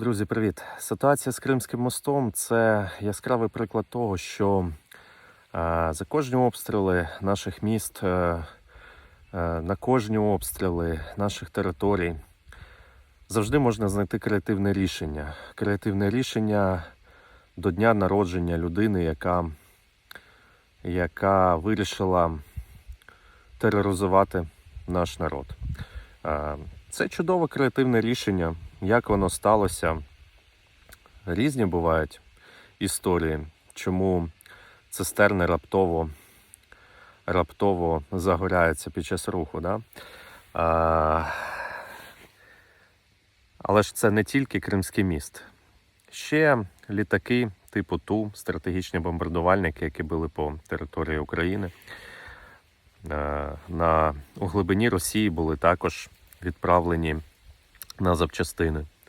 Друзі, привіт! Ситуація з Кримським мостом це яскравий приклад того, що е, за кожні обстріли наших міст, е, е, на кожні обстріли наших територій завжди можна знайти креативне рішення. Креативне рішення до дня народження людини, яка, яка вирішила тероризувати наш народ. Це чудове креативне рішення. Як воно сталося? Різні бувають історії, чому цистерни раптово, раптово загоряються під час руху. Да? А, але ж це не тільки Кримський міст. Ще літаки типу Ту, стратегічні бомбардувальники, які були по території України. На у глибині Росії були також відправлені на запчастини.